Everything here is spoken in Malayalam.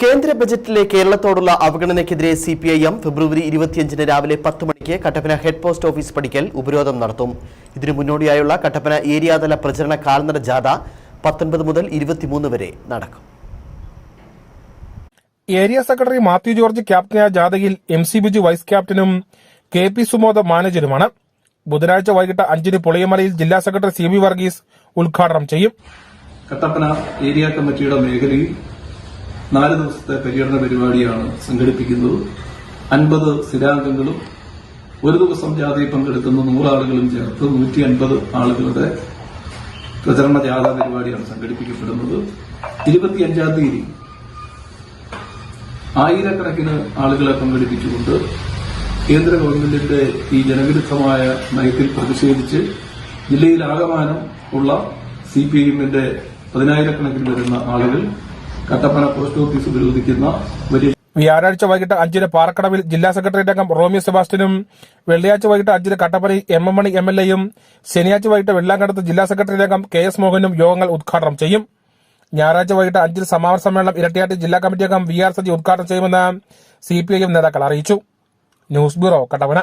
കേന്ദ്ര ബജറ്റിലെ കേരളത്തോടുള്ള അവഗണനയ്ക്കെതിരെ C P I M February ഇരുപത്തിയഞ്ചിന് രാവിലെ പത്ത് മണിക്ക് കട്ടപ്പന ഹെഡ് പോസ്റ്റ് ഓഫീസ് പടിക്കൽ ഉപരോധം നടത്തും. ഇതിനു മുന്നോടിയായുള്ള കട്ടപ്പന ഏരിയാതല പ്രചരണ കാൽനട ജാഥ പത്തൊൻപത് മുതൽ ഇരുപത്തിമൂന്ന് വരെ നടക്കും. ഏരിയ സെക്രട്ടറി മാത്യു ജോർജ് ക്യാപ്റ്റനായ ജാഥയിൽ എം സി ബിജു വൈസ് ക്യാപ്റ്റനും കെ പി സുമോദ മാനേജരുമാണ്. ബുധനാഴ്ച വൈകിട്ട് അഞ്ചിന് പുളിയമലയിൽ ജില്ലാ സെക്രട്ടറി സി ബി വർഗീസ് ഉദ്ഘാടനം ചെയ്യും. കട്ടപ്പന ഏരിയ കമ്മിറ്റിയുടെ മേഖലയിൽ നാല് ദിവസത്തെ പര്യടന പരിപാടിയാണ് സംഘടിപ്പിക്കുന്നത്. അൻപത് സ്ഥിരാംഗങ്ങളും ഒരു ദിവസം ജാഥയിൽ പങ്കെടുക്കുന്ന നൂറാളുകളും ചേർത്ത് നൂറ്റി അൻപത് ആളുകളുടെ പ്രചരണ ജാഥ പരിപാടിയാണ് സംഘടിപ്പിക്കപ്പെടുന്നത്. ഇരുപത്തിയഞ്ചാം തീയതി ആയിരക്കണക്കിന് ആളുകളെ പങ്കെടുപ്പിച്ചുകൊണ്ട് കേന്ദ്ര ഗവൺമെന്റിന്റെ ഈ ജനവിരുദ്ധമായ നയത്തിൽ പ്രതിഷേധിച്ച് ജില്ലയിലാകമാനം ഉള്ള സി പി ഐഎമ്മിന്റെ പതിനായിരക്കണക്കിന് വരുന്ന ആളുകൾ കട്ടപ്പന പോസ്റ്റ് ഓഫീസ് വലിയ വ്യാഴാഴ്ച വൈകിട്ട് അഞ്ചിന് പാറക്കടവിൽ ജില്ലാ സെക്രട്ടേറിയറ്റ് അംഗം റോമിയോ സെബാസ്റ്റ്യനും വെള്ളിയാഴ്ച വൈകിട്ട് അഞ്ചിന് കട്ടപ്പനയിൽ M M Mani M L എയും ശനിയാഴ്ച വൈകിട്ട് വെള്ളാങ്കടത്ത് ജില്ലാ സെക്രട്ടേറിയറ്റ് അംഗം കെ എസ് മോഹനും യോഗങ്ങൾ ഉദ്ഘാടനം ചെയ്യും. ഞായറാഴ്ച വൈകിട്ട് അഞ്ചിൽ സമാപന സമ്മേളനം ഇരട്ടിയാട്ടി ജില്ലാ കമ്മിറ്റി അംഗം വി ആർ സജി ഉദ്ഘാടനം ചെയ്യുമെന്ന് സി പി ഐ എം നേതാക്കൾ അറിയിച്ചു. News bureau Kattappana.